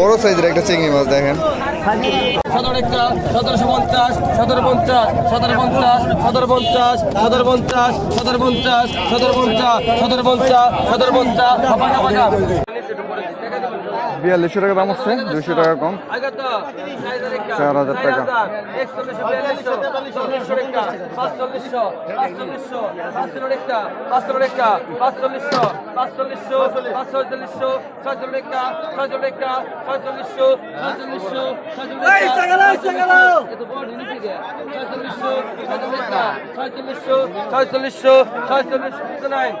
বড় সাইজের একটা চিংড়ি মাছ দেখেন সতেরো একটা সতেরোশো পঞ্চাশ সতেরো পঞ্চাশ সতেরো পঞ্চাশ সতেরো পঞ্চাশ সতেরো পঞ্চাশ সতেরো পঞ্চাশ সতেরো পঞ্চাশ সতেরো পঞ্চাশ সতেরো পঞ্চাশ পাকা বিয়াল্লিশশো টাকা দাম হচ্ছে দুইশো টাকা কম চার হাজার টাকা ছয়চল্লিশশো ছয়চল্লিশশো ছয়চল্লিশশো ছয়চল্লিশশো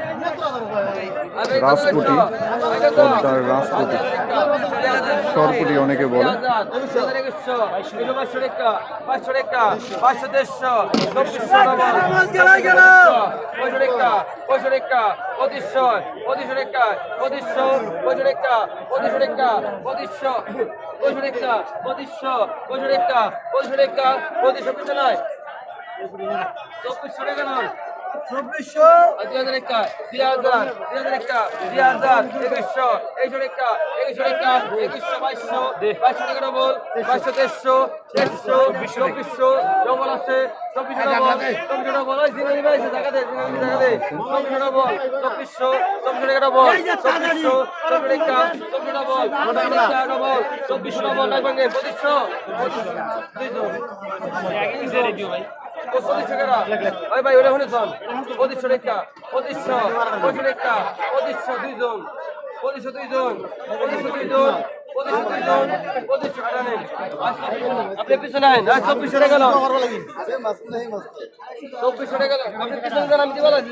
রাজকুটি পদ্মার রাজপুটি। সরপুটি অনেকে বলে। চব্বিশশো টাকা নয়। চব্বিশশো। দুই হাজার একটা দুই হাজার দুই হাজার একটা দুই হাজার একুশশো টাকা একুশশো বাইশশো বাইশশো টাকা ডবল বাইশশো দেড়শো দেড়শো চব্বিশশো ডবল আছে চব্বিশশো ডবল চব্বিশশো ডবল ওই জিনিস বাইশে চব্বিশশো ডবল চব্বিশশো চব্বিশশো টাকা ডবল চব্বিশশো চব্বিশ টাকা চব্বিশ ডবল ডবল চব্বিশশো ডবল নাই পঁচিশশো দুইশো পঁচিশশো টাকা ওই ভাই ওটা শুনেছ পঁচিশশো টাকা পঁচিশশো পঁচিশশো টাকা পঁচিশশো দুইজন। পঁচিশশো দুইজন। পঁচিশশো দুইজন। আপনি পিছনে আইন। চব্বিশশো টাকা চব্বিশশো টাকা আপনি পিছনে যান, আমি দিবা লাগছি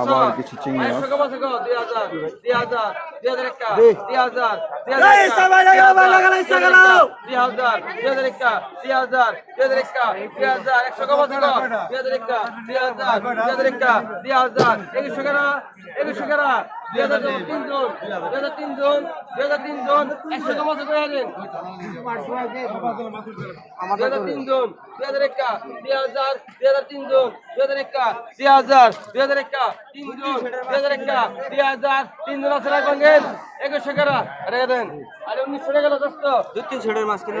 আবার কিছু চিংড়ি মাছ। একশো কেনা দুই হাজার তিনজন দুই হাজার তিনজন দুই হাজার তিনজন একশো কমাশো করে আনেন দুই হাজার তিনজন দুই হাজার একা দুই হাজার দুই হাজার তিনজন দুই হাজার একা দুই হাজার দুই হাজার একা তিনজন দুই হাজার একা দুই হাজার তিনজন আছে রাখবেন গঙ্গেন একুশশো টাকা রেখে দেন। আরে উনিশশো টাকা দোস্ত। দু তিন টাকার মাছ কিনে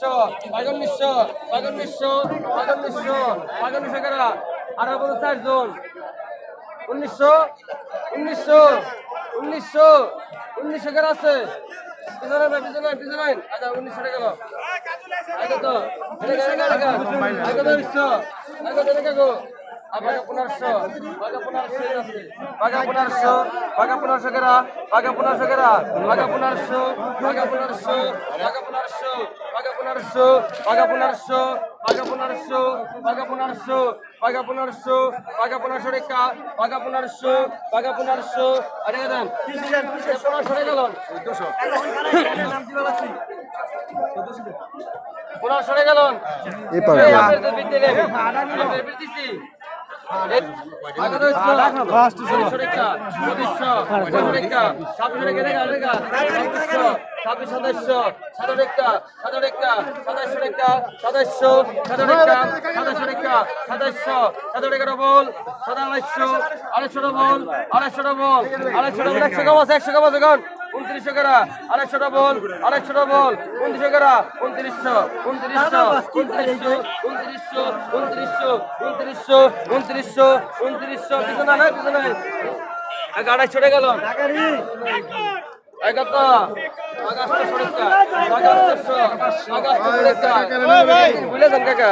মিশ্র পাঁচজন মিশ্র পাঁচজন মিশ্র পাঁচজন মিশ্র পাঁচজন মিশ্র কারা আঠারো পঞ্চাশ জন উনিশশো উনিশশো উনিশশো উনিশশো কারা আছে পিছনে পিছনে পিছনে আচ্ছা উনিশশো টাকা আগে তো আগে তো মিশ্র আগে বাঘা পনেরোশো বাঘা পনেরোশো আছে বাঘা পনেরোশো কেরা বাঘা পনেরোশো কেরা বাঘা পনেরোশো বাঘা পনেরোশো বাঘা পনেরোশো বাঘা পনেরোশো বাঘা পনেরোশো বাঘা পনেরোশো বাঘা পনেরোশো বাঘা পনেরোশো বাঘা পনেরোশো রেখা বাঘা পনেরোশো বাঘা পনেরোশো আরে দেন পনেরোশো রেখা লোন পনেরোশো রেখা লোন ছাব্বিশ সদস্য সাতাশ একটা সাতাশ একটা সাতাশ একটা সদস্য সাতাশ একটা সাতাশ একটা সদস্য সাতাশ এগারো বল সাতাশ আড়াইশো আড়াইশো বল আড়াইশো বল আড়াইশো বল একশো কমাস একশো কমাস এখন উনত্রিশশো করা। আড়াইশো ডবল আড়াইশো ডবল উনত্রিশশো করা। উনত্রিশশো উনত্রিশশো উনত্রিশশো উনত্রিশশো উনত্রিশশো উনত্রিশশো উনত্রিশশো উনত্রিশশো। কিছু না না। কিছু নাই আগে আড়াইশো টাকা গেল। কত আগাস্টশো টাকা আগাস্টশো আগাস্টশো টাকা বুঝলে দেন কাকা?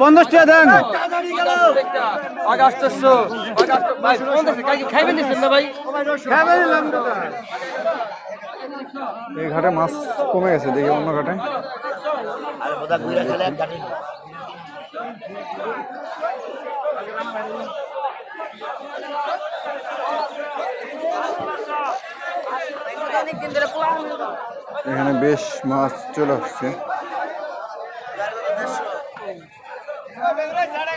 পঞ্চাশ টাকা দেন। আগস্টশো ভাই পঞ্চাশ কাকি খাইবেন না ভাই? এই ঘাটে মাছ কমে গেছে দেখি অন্য ঘাটে। এখানে বেশ মাছ চলে আসছে। ¡Vamos, vamos, vamos!